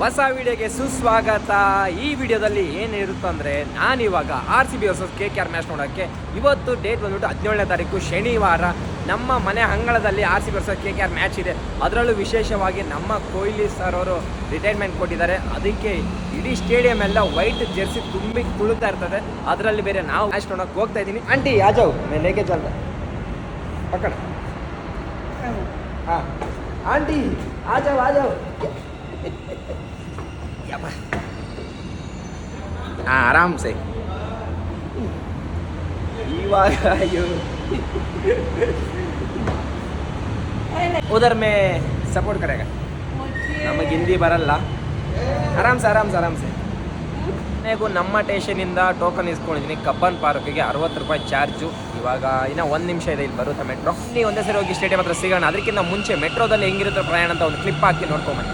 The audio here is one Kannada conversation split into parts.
ಹೊಸ ವಿಡಿಯೋಗೆ ಸುಸ್ವಾಗತ. ಈ ವಿಡಿಯೋದಲ್ಲಿ ಏನಿರುತ್ತೆ ಅಂದರೆ ನಾನಿವಾಗ R C B versus K K R match ನೋಡೋಕ್ಕೆ ಇವತ್ತು ಡೇಟ್ ಬಂದ್ಬಿಟ್ಟು ಹದಿನೇಳನೇ ತಾರೀಕು ಶನಿವಾರ. ನಮ್ಮ ಮನೆ ಅಂಗಳದಲ್ಲಿ R C B versus K K R match ಇದೆ. ಅದರಲ್ಲೂ ವಿಶೇಷವಾಗಿ ನಮ್ಮ ಕೊಹ್ಲಿ ಸರ್ ಅವರು ರಿಟೈರ್ಮೆಂಟ್ ಕೊಟ್ಟಿದ್ದಾರೆ. ಅದಕ್ಕೆ ಇಡೀ ಸ್ಟೇಡಿಯಂ ಎಲ್ಲ ವೈಟ್ ಜೆರ್ಸಿ ತುಂಬಿ ತುಳುಕ್ತಾ ಇರ್ತದೆ. ಅದರಲ್ಲಿ ಬೇರೆ ನಾವು ಮ್ಯಾಚ್ ನೋಡೋಕ್ಕೆ ಹೋಗ್ತಾ ಇದ್ದೀನಿ. ಆಂಟಿ ಯಾಜವ್ ಮೇಲೆಗೆ ಜಲ್ದ ಪಕ್ಕಣ ಹಾಂ. ಆಂಟಿ ಆಜವ್ ಆಜವ್ आ जाओ आ जाओ हाँ आराम से ಇವಾಗ ಅಯ್ಯೋ ಉದರ್ ಮೇ ಸಪೋರ್ಟ್ ಕರೆಗ ನಮಗೆ ಹಿಂದಿ ಬರಲ್ಲ ಆರಾಮ್ಸೆ ಆರಾಮ್ಸೆ ಆರಾಮ್ಸೆ ಕೊನೆಗೂ ನಮ್ಮ ಸ್ಟೇಷನಿಂದ ಟೋಕನ್ ಇಸ್ಕೊಂಡಿದ್ದೀನಿ ಕಬ್ಬನ್ ಪಾರ್ಕಿಗೆ ಅರವತ್ತು ರೂಪಾಯಿ ಚಾರ್ಜು ಇವಾಗ ಇನ್ನು ಒಂದು ನಿಮಿಷ ಇದೆ ಇಲ್ಲಿ ಬರುತ್ತೆ ಮೆಟ್ರೋ ಇಲ್ಲಿ ಒಂದೇ ಸರಿ ಹೋಗಿ ಸ್ಟೇಡಿಯಂ ಹತ್ರ ಸಿಗೋಣ ಅದಕ್ಕಿಂತ ಮುಂಚೆ ಮೆಟ್ರೋದಲ್ಲಿ ಹೆಂಗಿರುತ್ತೆ ಪ್ರಯಾಣ ಅಂತ ಒಂದು ಕ್ಲಿಪ್ ಹಾಕಿ ನೋಡ್ಕೊಂಬನ್ನಿ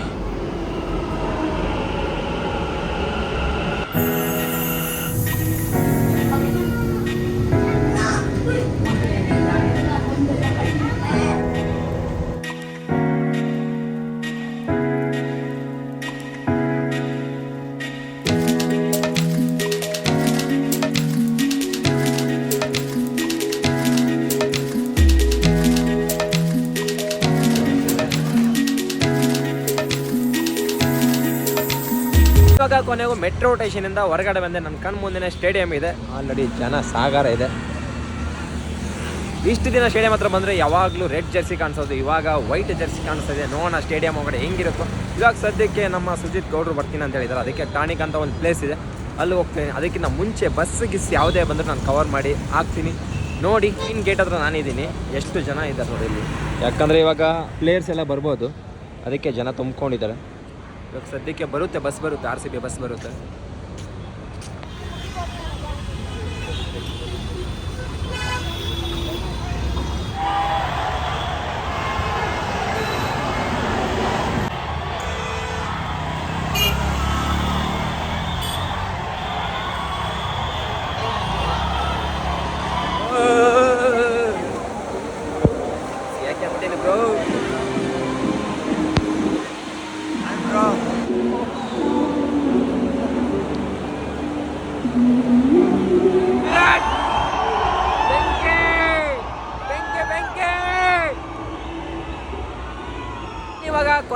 ಕೊನೆಗೂ ಮೆಟ್ರೋ ಸ್ಟೇಷನಿಂದ ಹೊರಗಡೆ ಬಂದೆ. ನನ್ನ ಕಣ್ಣು ಮುಂದೆ ಸ್ಟೇಡಿಯಂ ಇದೆ. ಆಲ್ರೆಡಿ ಜನ ಸಾಗರ ಇದೆ. ಇಷ್ಟು ದಿನ ಸ್ಟೇಡಿಯಂ ಹತ್ರ ಬಂದರೆ ಯಾವಾಗಲೂ ರೆಡ್ ಜರ್ಸಿ ಕಾಣಿಸೋದು, ಇವಾಗ ವೈಟ್ ಜರ್ಸಿ ಕಾಣಿಸ್ತಾ ಇದೆ ನೋಡೋಣ ಸ್ಟೇಡಿಯಂ ಒಳಗಡೆ ಹೆಂಗಿರುತ್ತೋ. ಇವಾಗ ಸದ್ಯಕ್ಕೆ ನಮ್ಮ ಸುಜಿತ್ ಗೌಡ್ರು ಬರ್ತೀನಿ ಅಂತ ಹೇಳಿದ್ರು ಅದಕ್ಕೆ ಟಾನಿಕ್ ಅಂತ ಒಂದು ಪ್ಲೇಸ್ ಇದೆ. ಅಲ್ಲಿ ಹೋಗ್ತೀನಿ. ಅದಕ್ಕಿಂತ ಮುಂಚೆ ಬಸ್ ಗಿಸ್ ಯಾವುದೇ ಬಂದರೂ ನಾನು ಕವರ್ ಮಾಡಿ ಹಾಕ್ತೀನಿ. ನೋಡಿ, ಇನ್ ಗೇಟ್ ಹತ್ರ ನಾನಿದ್ದೀನಿ. ಎಷ್ಟು ಜನ ಇದ್ದಾರೆ ನೋಡಿ ಇಲ್ಲಿ. ಯಾಕಂದರೆ ಇವಾಗ ಪ್ಲೇಯರ್ಸ್ ಎಲ್ಲ ಬರ್ಬೋದು. ಅದಕ್ಕೆ ಜನ ತುಂಬ್ಕೊಂಡಿದ್ದಾರೆ. ಇವಾಗ ಸದ್ಯಕ್ಕೆ ಬರುತ್ತೆ ಬಸ್ ಬರುತ್ತೆ ಆರ್ ಸಿ ಬಿ ಬಸ್ ಬರುತ್ತೆ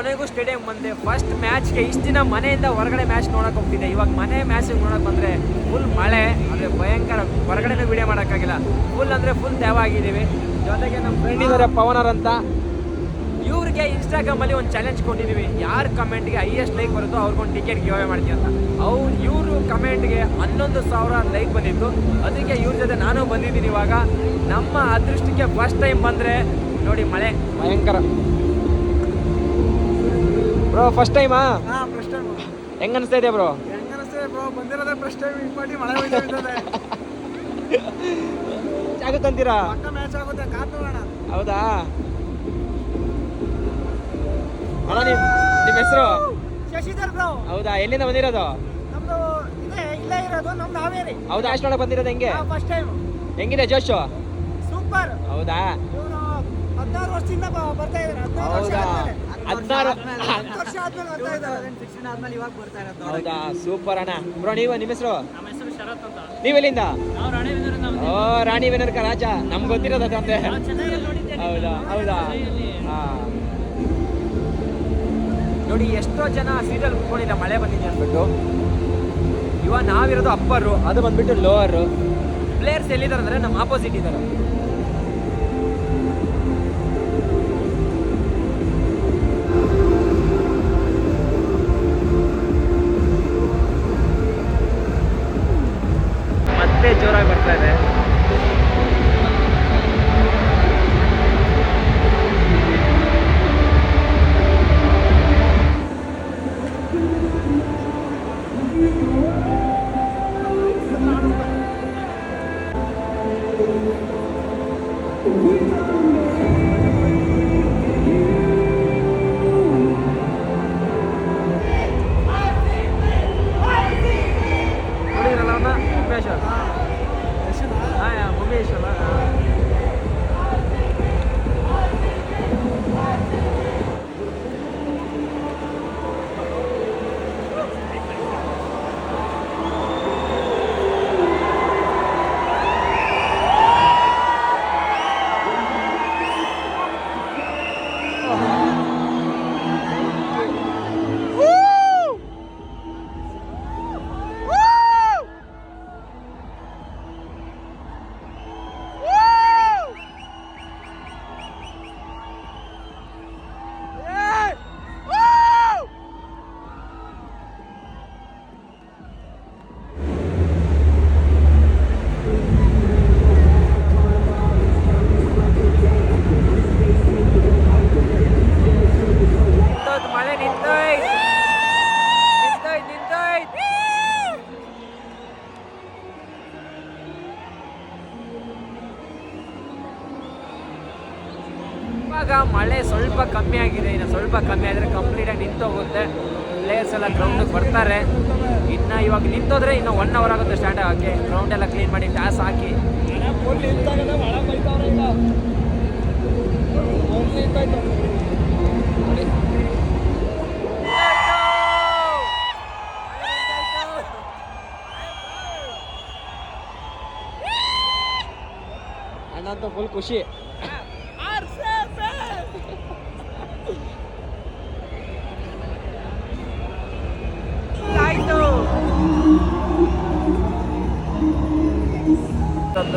ಕೊನೆಗೂ ಸ್ಟೇಡಿಯಂ ಬಂದೆ. ಫಸ್ಟ್ ಮ್ಯಾಚ್ಗೆ ಇಷ್ಟು ದಿನ ಮನೆಯಿಂದ ಹೊರಗಡೆ ಮ್ಯಾಚ್ ನೋಡಕ್ ಹೋಗ್ತಿದ್ದೆ. ಇವಾಗ ಮನೆ ಮ್ಯಾಚ್ ನೋಡಕ್ ಬಂದ್ರೆ ಫುಲ್ ಮಳೆ ಅಂದ್ರೆ ಭಯಂಕರ. ಹೊರಗಡೆನೂ ವಿಡಿಯೋ ಮಾಡೋಕ್ಕಾಗಿಲ್ಲ. ಫುಲ್ ಅಂದ್ರೆ ಫುಲ್ ಆಗಿದ್ದೀವಿ. ಜೊತೆಗೆ ನಮ್ಮ ಫ್ರೆಂಡ್ ಇದ್ದಾರೆ ಪವನರ್ ಅಂತ. ಇವ್ರಿಗೆ ಇನ್ಸ್ಟಾಗ್ರಾಮಲ್ಲಿ ಒಂದು ಚಾಲೆಂಜ್ ಕೊಟ್ಟಿದ್ದೀವಿ. ಯಾರ ಕಮೆಂಟ್ಗೆ ಹೈಯೆಸ್ಟ್ ಲೈಕ್ ಬರುತ್ತೋ ಅವ್ರಿಗೊಂದು ಟಿಕೆಟ್ ಗಿವೇ ಮಾಡ್ತೀವಿ ಅಂತ. ಅವ್ರು, ಇವರು ಕಮೆಂಟ್ಗೆ ಹನ್ನೊಂದು ಸಾವಿರ ಲೈಕ್ ಬಂದಿತ್ತು. ಅದಕ್ಕೆ ಇವ್ರ ಜೊತೆ ನಾನು ಬಂದಿದ್ದೀನಿ ಇವಾಗ. ನಮ್ಮ ಅದೃಷ್ಟಕ್ಕೆ ಫಸ್ಟ್ ಟೈಮ್ ಬಂದರೆ ನೋಡಿ ಮಳೆ. ಭಯಂಕರ. ಬ್ರೋ ಫಸ್ಟ್ ಟೈಮಾ ಹಾ ಫಸ್ಟ್ ಟೈಮ್ ಹೆಂಗ ಅನಿಸ್ತಾ ಇದೆ ಬ್ರೋ ಹೆಂಗ ಅನಿಸ್ತದೆ ಬ್ರೋ ಬಂದಿರೋದೇ ಫಸ್ಟ್ ಟೈಮ್ ಈ ಪಾರ್ಟಿ ಮಳೆ ಹೋಯ್ತಾ ಇರ್ತದೆ ಆಗುತ್ತಂತೀರಾ ಪಕ್ಕ ಮ್ಯಾಚ್ ಆಗುತ್ತೆ ಕಾತ್ ನೋಡಣ. ಹೌದಾ? ಅಣ್ಣ ನಿಮ್ ನಿಮ್ಮ ಹೆಸರು? ಶಶಿಧರ್ ಬ್ರೋ ಹೌದಾ? ಎಲ್ಲಿಂದ ಬಂದಿರೋದು? ನಮ್ದು ಇದೆ ಇಲ್ಲೇ ಇರೋದು ನಮ್ದು ಹಾವೇರಿ. ಹೌದಾ? ಅಷ್ಟು ನೋಡಕ್ ಬಂದಿರೋದು ಹೆಂಗೆ? ಫಸ್ಟ್ ಟೈಮ್ ಹೆಂಗಿದೆ ಜೋಶು? ಸೂಪರ್. ಹೌದಾ? ಇವರು ಹದಿನಾರು ವರ್ಷದಿಂದ ಬರ್ತಾ ಇದ್ದಾರೆ ಹದಿನಾರು ವರ್ಷ. ಹದಿನಾರು ಹತ್ತು ವರ್ಷ ಆದ್ಮೇಲೆ ಬರ್ತಾ ಇದ್ದಾರೆ. ಇವಾಗ ಬರ್ತಾ ಇರೋದು. ಹೌದಾ? ಸೂಪರ್ ಅಣ್ಣ. ಬ್ರೋ ನೀವು ನಿಮ್ಮ ಹೆಸರು? ನೀವ್ ಹೆಸರು ಶರತ್ ಅಂತ. ನೀವೆಲ್ಲಿಂದ ಓ ರಾಣಿ ವಿನರ್ಕ ರಾಜ. ನಮ್ಗೆ ಗೊತ್ತಿರೋದ ತಂದೆ. ಹೌದಾ? ಹೌದಾ? ಹಾ. ನೋಡಿ ಎಷ್ಟೋ ಜನ ಸೀರಿಯಲ್ ಕುತ್ಕೊಂಡಿಲ್ಲ ಮಳೆ ಬಂದಿದೆ ಅಂದ್ಬಿಟ್ಟು. ಇವಾಗ ನಾವಿರೋದು ಅಪ್ಪರು ಅದು ಬಂದ್ಬಿಟ್ಟು ಲೋವರು ಪ್ಲೇಯರ್ಸ್ ಎಲ್ಲಿದ್ದಾರೆ ಅಂದ್ರೆ ನಮ್ಮ ಆಪೋಸಿಟ್ ಇದ್ದಾರೆ. ಕಮ್ಮಿ ಆಗಿದೆ. ಇನ್ನು ಸ್ವಲ್ಪ ಕಮ್ಮಿ ಆದರೆ ಕಂಪ್ಲೀಟಾಗಿ ನಿಂತೋಗುತ್ತೆ ಪ್ಲೇಯರ್ಸ್ ಎಲ್ಲ ಗ್ರೌಂಡಿಗೆ ಬರ್ತಾರೆ. ಇನ್ನು ಇವಾಗ ನಿಂತೋದ್ರೆ ಇನ್ನು ಒನ್ ಅವರ್ ಆಗುತ್ತೆ ಸ್ಟಾರ್ಟ್ ಆಗೋಕ್ಕೆ. ಗ್ರೌಂಡ್ ಎಲ್ಲ ಕ್ಲೀನ್ ಮಾಡಿ ಟ್ಯಾಸ್ ಹಾಕಿ. ಅಂತ ಫುಲ್ ಖುಷಿ.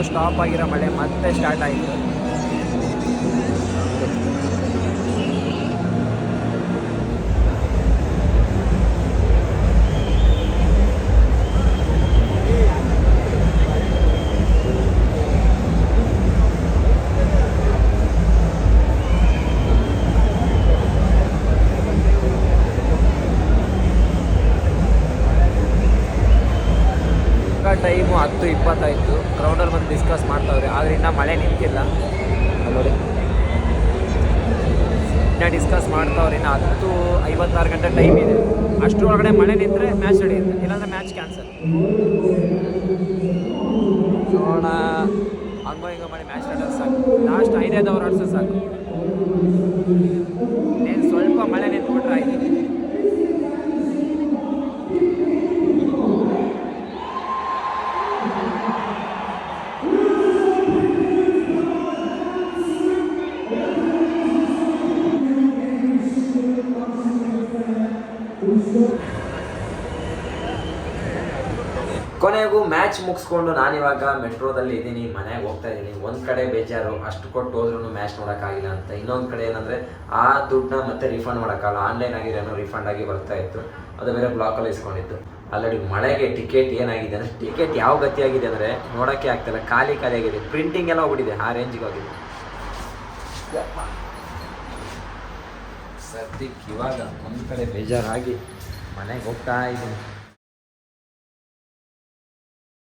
ಸ್ಟಾಪ್ ಆಗಿರೋ ಮಳೆ ಮತ್ತೆ ಸ್ಟಾರ್ಟ್ ಆಯಿತು. ಟೈಮು ಹತ್ತು ಇಪ್ಪತ್ತಾಯಿತು ಗ್ರೌಂಡಲ್ಲಿ ಬಂದು ಡಿಸ್ಕಸ್ ಮಾಡ್ತಾವ್ರೆ. ಆದರೆ ಇನ್ನೂ ಮಳೆ ನಿಂತಿಲ್ಲ. ನೋಡಿ. ಇನ್ನೂ ಡಿಸ್ಕಸ್ ಮಾಡ್ತಾವ್ರೆ. ಇನ್ನು ಹತ್ತು ಐವತ್ತಾರು ಗಂಟೆ ಟೈಮ್ ಇದೆ. ಅಷ್ಟರೊಳಗಡೆ ಮಳೆ ನಿಂತರೆ ಮ್ಯಾಚ್ ನಡೆಯುತ್ತೆ ಇಲ್ಲಾಂದ್ರೆ ಮ್ಯಾಚ್ ಕ್ಯಾನ್ಸಲ್ ನೋಡೋಣ ಹಂಗೋ ಹಿಂಗೋ ಮಾಡಿ ಮ್ಯಾಚ್ ನಡೆಯೋದು ಸಾಕು. ಲಾಸ್ಟ್ ಐದೈದು ಅವರ್ ಆಡ್ಸೋದು ಸಾಕು. ಏನು ಸ್ವಲ್ಪ ಮಳೆ ನಿಂತ್ಬಿಟ್ರೆ ಕೊನೆಗೂ ಮ್ಯಾಚ್ ಮುಗಿಸ್ಕೊಂಡು ನಾನಿವಾಗ ಮೆಟ್ರೋದಲ್ಲಿ ಇದ್ದೀನಿ, ಮನೆಗೆ ಹೋಗ್ತಾ ಇದ್ದೀನಿ. ಒಂದು ಕಡೆ ಬೇಜಾರು, ಅಷ್ಟು ಕೊಟ್ಟು ಹೋದ್ರೂ ಮ್ಯಾಚ್ ನೋಡೋಕ್ಕಾಗಿಲ್ಲ ಅಂತ. ಇನ್ನೊಂದು ಕಡೆ ಏನಂದರೆ, ಆ ದುಡ್ಡನ್ನ ಮತ್ತೆ ರಿಫಂಡ್ ಮಾಡೋಕ್ಕಾಗಲ್ಲ. ಆನ್ಲೈನ್ ಆಗಿರೋನು ರಿಫಂಡ್ ಆಗಿ ಬರ್ತಾ ಇತ್ತು. ಅದು ಬೇರೆ ಬ್ಲಾಕಲ್ಲಿ ಇಸ್ಕೊಂಡಿತ್ತು ಆಲ್ರೆಡಿ ಮಳೆಗೆ ಟಿಕೆಟ್ ಏನಾಗಿದೆ ಅಂದರೆ ಟಿಕೆಟ್ ಯಾವ ಗತಿಯಾಗಿದೆ ಅಂದರೆ, ನೋಡೋಕ್ಕೆ ಆಗ್ತಿಲ್ಲ. ಖಾಲಿ ಖಾಲಿ ಆಗಿದೆ. ಪ್ರಿಂಟಿಂಗ್ ಎಲ್ಲ ಹೋಗ್ಬಿಟ್ಟಿದೆ. ಆ ರೇಂಜಿಗೆ ಹೋಗಿದೆ. ಸದ್ಯಕ್ಕೆ ಇವಾಗ ಒಂದು ಕಡೆ ಬೇಜಾರಾಗಿ ಮನೆಗೆ ಹೋಗ್ತಾ ಇದ್ದೀನಿ.